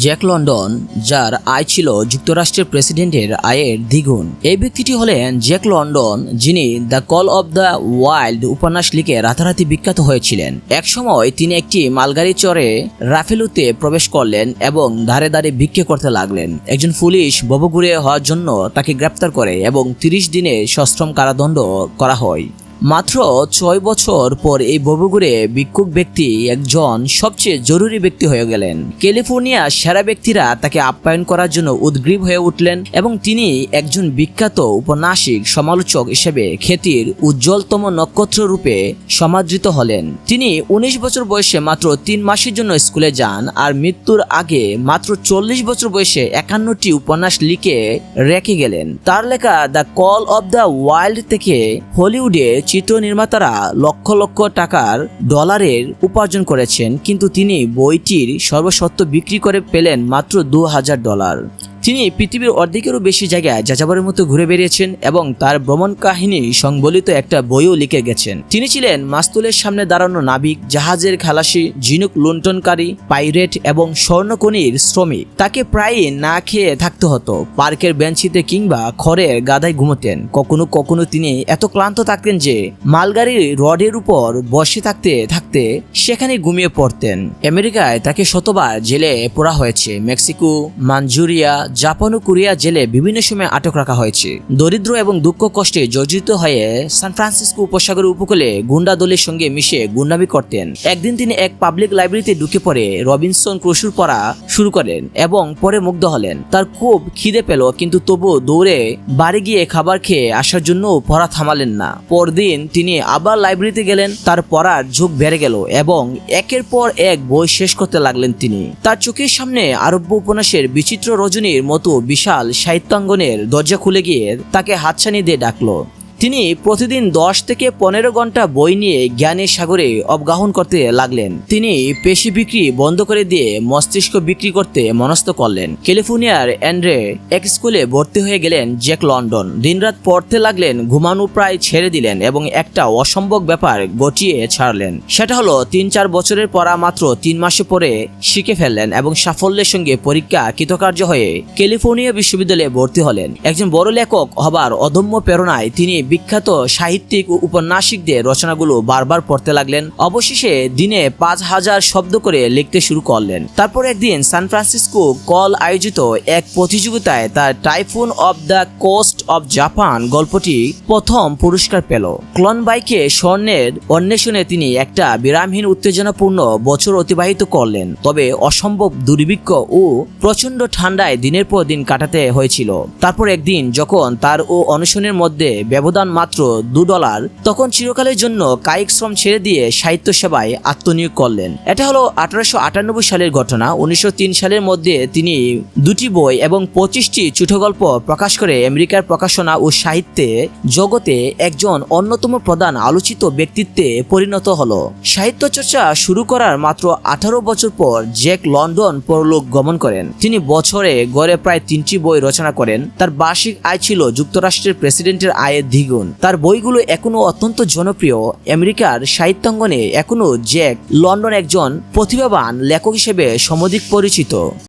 Jack London, যার আয় ছিল যুক্তরাষ্ট্রের প্রেসিডেন্টের আয়ের দ্বিগুণ। এই ব্যক্তিটি হলেন জ্যাক লন্ডন, যিনি the call of the wild উপন্যাস লিখে রাতারাতি বিখ্যাত হয়েছিলেন। একসময় তিনি একটি মালগাড়ি চড়ে রাফেলুতে প্রবেশ করলেন এবং ধারে ধারে ভিক্ষে করতে লাগলেন। একজন পুলিশ ববগুড়ে হওয়ার জন্য তাকে গ্রেপ্তার করে এবং তিরিশ দিনে সশ্রম কারাদণ্ড করা হয়। মাত্র ছয় বছর পর এই ববুগুড়ে বিক্ষোভ ব্যক্তি একজন সবচেয়ে জরুরি ব্যক্তি হয়ে গেলেন। ক্যালিফোর্নিয়ার সেরা ব্যক্তিরা তাকে আপ্যায়ন করার জন্য উদ্গ্রীব হয়ে উঠলেন এবং তিনি একজন বিখ্যাত উপন্যাসিক, সমালোচক হিসেবে খ্যাতির উজ্জ্বলতম নক্ষত্র রূপে সমাদৃত হলেন। তিনি উনিশ বছর বয়সে মাত্র তিন মাসের জন্য স্কুলে যান আর মৃত্যুর আগে মাত্র চল্লিশ বছর বয়সে একান্নটি উপন্যাস লিখে রেখে গেলেন। তার লেখা the call of the wild থেকে হলিউডে চিত্র নির্মাতারা লক্ষ লক্ষ টাকার ডলারের উপার্জন করেছেন, কিন্তু তিনি বইটির সর্বস্বত্ব বিক্রি করে পেলেন মাত্র দু হাজার ডলার। তিনি পৃথিবীর অর্ধেকেরও বেশি জায়গায় যাযাবরের মতো ঘুরে বেরিয়েছেন এবং তার ভ্রমণ কাহিনী সংবলিত একটা বইও লিখে গেছেন। তিনি ছিলেন মাস্তুলের সামনে দাঁড়ানো নাবিক, জাহাজের খালাসি, ঝিনুক লুণ্ঠনকারী, পাইরেট এবং স্বর্ণকনির শ্রমিক। তাকে প্রায়ই না খেয়ে থাকতে হতো। পার্কের বেঞ্চিতে কিংবা খড়ের গাদায় ঘুমোতেন। কখনো কখনো তিনি এত ক্লান্ত থাকতেন যে মালগাড়ির রডের উপর বসে থাকতে থাকতে সেখানে ঘুমিয়ে পড়তেন। আমেরিকায় তাকে শতবার জেলে পোড়া হয়েছে। মেক্সিকো, মাঞ্জুরিয়া জাপান ও কোরিয়া জেলে বিভিন্ন সময় আটক রাখা হয়েছে। দরিদ্র এবং দুঃখ কষ্টে জর্জরিত হয়ে সান ফ্রান্সিসকো উপসাগরের উপকূলে গুন্ডা দলের সঙ্গে মিশে গুন্ডামি করতেন। একদিন তিনি এক পাবলিক লাইব্রেরিতে ঢুকে পড়ে রবিনসন ক্রসুর পড়া শুরু করেন এবং পরে মুগ্ধ হলেন। তার খুব খিদে পেল, কিন্তু তবু দৌড়ে বাড়ি গিয়ে খাবার খেয়ে আসার জন্য পড়া থামালেন না। পরদিন তিনি আবার লাইব্রেরিতে গেলেন, তার পড়ার ঝোঁক বেড়ে গেল এবং একের পর এক বই শেষ করতে লাগলেন তিনি। তার চোখের সামনে আরব্য উপন্যাসের বিচিত্র রজনীর মতো বিশাল সাহিত্যাঙ্গনের দরজা খুলে গিয়ে তাকে হাতছানি দিয়ে ডাকলো। তিনি প্রতিদিন দশ থেকে পনেরো ঘণ্টা বই নিয়ে জ্ঞানের সাগরে অবগাহন করতে লাগলেন। তিনি পেশি বিক্রি বন্ধ করে দিয়ে মস্তিষ্ক বিক্রি করতে মনস্থ করলেন। ক্যালিফোর্নিয়ার অ্যান্ড্রে এক স্কুলে ভর্তি হয়ে গেলেন জ্যাক লন্ডন। দিনরাত পড়তে লাগলেন, ঘুমানো প্রায় ছেড়ে দিলেন এবং একটা অসম্ভব ব্যাপার গটিয়ে ছাড়লেন। সেটা হলো তিন চার বছরের পড়া মাত্র তিন মাসে পরে শিখে ফেললেন এবং সাফল্যের সঙ্গে পরীক্ষা কৃতকার্য হয়ে ক্যালিফোর্নিয়া বিশ্ববিদ্যালয়ে ভর্তি হলেন। একজন বড় লেখক হবার অদম্য প্রেরণায় তিনি বিখ্যাত সাহিত্যিক ও উপন্যাসিকদের রচনাগুলো বারবার পড়তে লাগলেন। অবশেষে দিনে পাঁচ হাজার শব্দ করে লিখতে শুরু করলেন। তারপর একদিন সান ফ্রান্সিসকো কল আয়োজিত এক প্রতিযোগিতায় তার typhoon off the coast of Japan গল্পটি প্রথম পুরস্কার পেল। ক্লন বাইকে স্বর্ণের অন্বেষণে তিনি একটা বিরামহীন উত্তেজনাপূর্ণ বছর অতিবাহিত করলেন। তবে অসম্ভব দুর্ভিক্ষ ও প্রচণ্ড ঠান্ডায় দিনের পর দিন কাটাতে হয়েছিল। তারপর একদিন যখন তার ও অনশনের মধ্যে ব্যবধান মাত্র দু ডলার, তখন চিরকালের জন্য কায়িক শ্রম ছেড়ে দিয়ে সাহিত্য সেবায় আত্মনিয়োগ করলেন। এটা হলো আঠারোশো আটানব্বই সালের ঘটনা। উনিশশো সালের মধ্যে তিনি দুটি বই এবং পঁচিশটি ছোট গল্প প্রকাশ করে আমেরিকার প্রকাশনা ও সাহিত্যে জগতে একজন অন্যতম প্রধান আলোচিত ব্যক্তিত্বে পরিণত হল। সাহিত্য চর্চা শুরু করার মাত্র আঠারো বছর পর জ্যাক লন্ডন পরলোক গমন করেন। তিনি বছরে গড়ে প্রায় তিনটি বই রচনা করেন। তার বার্ষিক আয় ছিল যুক্তরাষ্ট্রের প্রেসিডেন্টের আয়ের দ্বিগুণ। তার বইগুলো এখনও অত্যন্ত জনপ্রিয়। আমেরিকার সাহিত্যাঙ্গনে এখনও জ্যাক লন্ডন একজন প্রতিভাবান লেখক হিসেবে সমধিক পরিচিত।